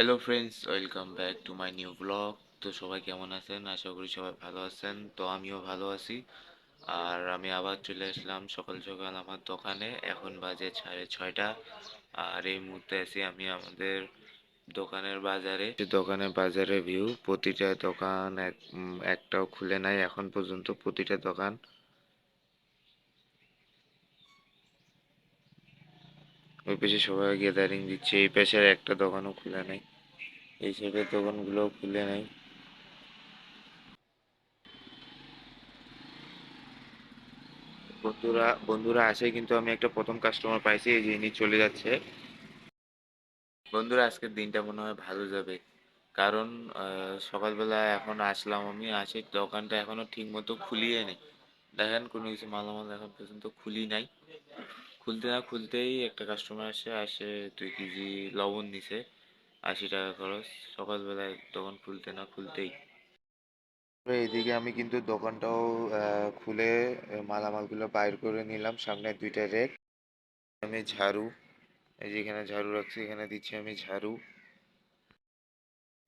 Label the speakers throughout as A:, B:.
A: Hello friends welcome back to my new blog তো সবাই কেমন আছেন? আশা করি সবাই ভালো আছেন। তো আমিও ভালো আছি। আর আমি আবার চলে আসলাম সকাল সকাল আমার দোকানে। এখন বাজে সাড়ে ছয়টা। আর এই মুহূর্তে আছি আমি আমাদের দোকানের বাজারে। দোকানের বাজারে ভিউ প্রতিটা দোকান এক একটাও খুলে নাই। এখন পর্যন্ত প্রতিটা দোকান ওই পাশে সবাই গ্যাদারিং দিচ্ছে, এই পাশের একটা দোকানও খুলে নাই। এই সাইডের দোকানগুলো খুলে নাই। বন্ধুরা বন্ধুরা আসে কিন্তু আমি একটা প্রথম কাস্টমার পাইছি, এই যে ইনি চলে যাচ্ছে। বন্ধুরা, আজকের দিনটা মনে হয় ভালো যাবে। কারণ সকালবেলা এখন আসলাম আমি, আসে দোকানটা এখনও ঠিক মতো খুলিয়ে নেই। দেখেন কোনো কিছু মালামাল এখন পর্যন্ত খুলি নাই। খুলতে না খুলতেই একটা কাস্টমার আসে আসে দুই কেজি লবণ নিছে আশি টাকা খরচ। সকালবেলায় দোকান খুলতে না খুলতেই। এইদিকে আমি কিন্তু দোকানটাও খুলে মালামালগুলো বাইর করে নিলাম। সামনে দুইটা রেক, আমি ঝাড়ু, এই যে এখানে ঝাড়ু রাখছি, এখানে দিচ্ছি আমি ঝাড়ু।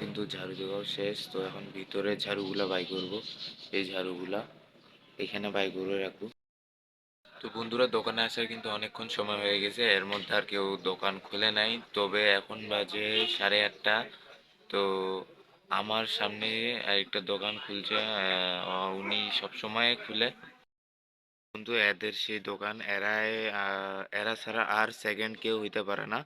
A: কিন্তু ঝাড়ু দেওয়াও শেষ, তো এখন ভিতরে ঝাড়ুগুলা বাই করব। এই ঝাড়ুগুলা এখানে বাই করে রাখব। তো বন্ধুরা, দোকানে আসার কিন্তু অনেকক্ষণ সময় হয়ে গেছে। এর মধ্যে আর কেউ দোকান খুলে নাই। তবে এখন বাজে সাড়ে আটটা। তো আমার সামনে আরেকটা দোকান খুলছে উনি সবসময় খুলে। কিন্তু এদের সেই দোকান, এরাই এরা ছাড়া আর সেকেন্ড কেউ হইতে পারে না।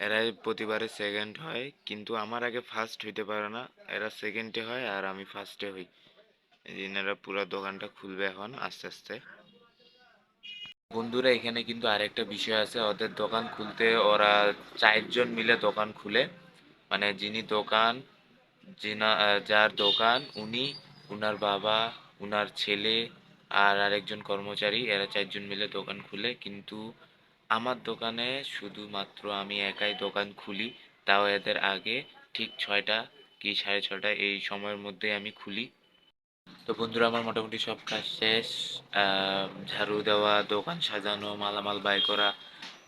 A: এরাই প্রতিবারে সেকেন্ড হয়। কিন্তু আমার আগে ফার্স্ট হইতে পারে না। এরা সেকেন্ডে হয় আর আমি ফার্স্টে হই। এনারা পুরো দোকানটা খুলবে এখন আস্তে আস্তে। বন্ধুরা, এখানে কিন্তু আরেকটা বিষয় আছে। ওদের দোকান খুলতে ওরা চারজন মিলে দোকান খুলে। মানে যিনি দোকান যার দোকান, উনি, উনার বাবা, উনার ছেলে আর আরেকজন কর্মচারী, এরা চারজন মিলে দোকান খুলে। কিন্তু আমার দোকানে শুধুমাত্র আমি একাই দোকান খুলি। তাও এদের আগে ঠিক ছয়টা কি সাড়ে ছটা এই সময়ের মধ্যে আমি খুলি। তো বন্ধুরা, আমার মোটামুটি সব কাজ শেষ। ঝাড়ু দেওয়া, দোকান সাজানো, মালামাল বাই করা,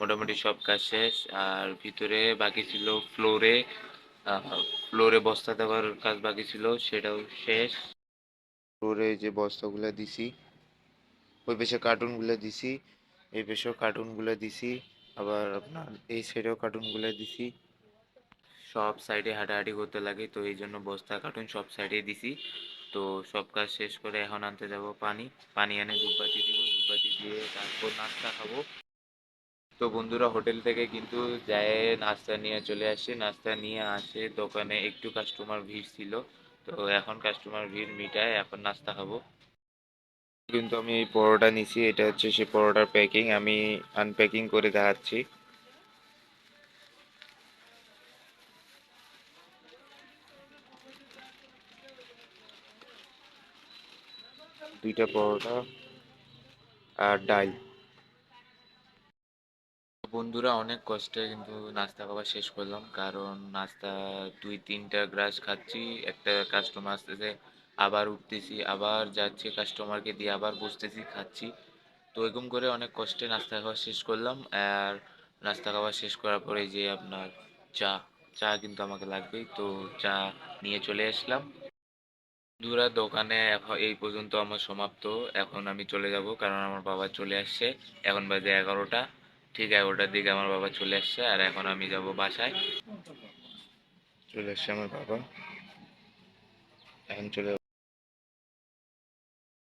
A: মোটামুটি সব কাজ শেষ। আর ভিতরে বাকি ছিল ফ্লোরে ফ্লোরে বস্তা দেওয়ার কাজ বাকি ছিল, সেটাও শেষ। ফ্লোরে যে বস্তাগুলো দিছি, ওই পেশে কার্টুনগুলো দিছি, এই পেশেও কার্টুনগুলো দিছি, আবার আপনার এই সাইডেও কার্টুনগুলো দিছি। সব সাইডে হাঁটাহাঁটি করতে লাগে, তো এই জন্য বস্তা, কার্টুন সব সাইডে দিছি। তো সব কাজ শেষ করে এখন আনতে যাব পানি। পানি এনে ধূপবাতি দিব ধূপবাতি দিয়ে তারপর নাস্তা খাব। তো বন্ধুরা, হোটেল থেকে কিন্তু যায় নাস্তা নিয়ে চলে আসে। নাস্তা নিয়ে আসে দোকানে একটু কাস্টমার ভিড় ছিল। তো এখন কাস্টমার ভিড় মিটায়, এখন নাস্তা খাব। কিন্তু আমি এই পরোটা নিছি, এটা হচ্ছে সেই পরোটার প্যাকিং আমি আনপ্যাকিং করে দেখাচ্ছি। দুইটা পরোটা আর ডাল। বন্ধুরা, অনেক কষ্টে কিন্তু নাস্তা খাওয়া শেষ করলাম, কারণ নাস্তা দুই তিনটা গ্রাস খাচ্ছি, একটা কাস্টমার আসতেছে, আবার উঠতেছি, আবার যাচ্ছি কাস্টমারকে দিয়ে আবার বসতেছি, খাচ্ছি। তো এরকম করে অনেক কষ্টে নাস্তা খাওয়া শেষ করলাম, আর নাস্তা খাওয়া শেষ করার পরে যে আপনার চা চা কিন্তু আমাকে লাগবেই, তো চা নিয়ে চলে আসলাম। বন্ধুরা দোকানে এই পর্যন্ত আমার সমাপ্ত। এখন আমি চলে যাব কারণ আমার বাবা চলে আসছে। এখন বাজে এগারোটা। ঠিক এগারোটার দিকে আমার বাবা চলে আসছে আর এখন আমি যাব বাসায়। চলে আসছে আমার বাবা। এখন চলে